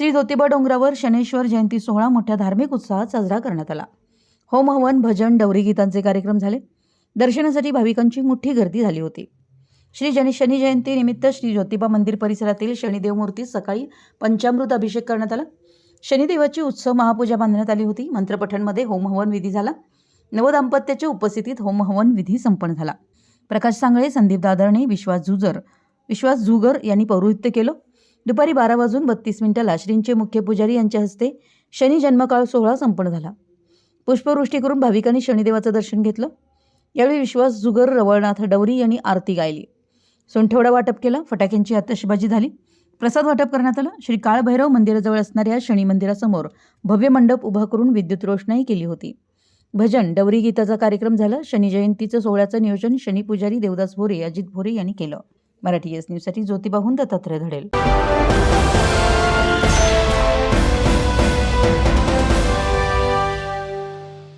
श्री ज्योतिबा डोंगरावर शनेश्वर जयंती सोहळा मोठ्या धार्मिक उत्साहात साजरा करण्यात आला. होम हवन भजन डवरी गीतांचे कार्यक्रम झाले. दर्शनासाठी भाविकांची मोठी गर्दी झाली होती. श्री जनी शनी जयंती निमित्त श्री ज्योतिबा मंदिर परिसरातील शनिदेव मूर्ती सकाळी पंचामृत अभिषेक करण्यात आला. शनिदेवाची उत्सव महापूजा बांधण्यात आली होती. मंत्रपठणमध्ये होम हवन विधी झाला. नवदाम्पत्याच्या उपस्थितीत होम हवन विधी संपन्न झाला. प्रकाश सांगळे संदीप दादरणे विश्वास झुजर विश्वास झुगर यांनी पौरोहित्य केलं. दुपारी बारा वाजून बत्तीस मिनिटाला श्रींचे मुख्य पुजारी यांच्या हस्ते शनी जन्मकाळ सोहळा संपन्न झाला. पुष्पवृष्टी करून भाविकांनी शनिदेवाचं दर्शन घेतलं. यावेळी विश्वास जुगर रवळनाथ डवरी यांनी आरती गायली. सोनठेवडा वाटप केला. फटाक्यांची आतषबाजी झाली. प्रसाद वाटप करण्यात आलं. श्री काळभैरव मंदिराजवळ असणाऱ्या शनी मंदिरासमोर भव्य मंडप उभा करून विद्युत रोषणाई केली होती. भजन डवरी गीताचा कार्यक्रम झाला. शनी जयंतीचं सोहळ्याचं नियोजन शनी पुजारी देवदास भोरे अजित भोरे यांनी केलं. मराठी एस न्यूजसाठी ज्योतिबाहून दत्तात्रय धडेल.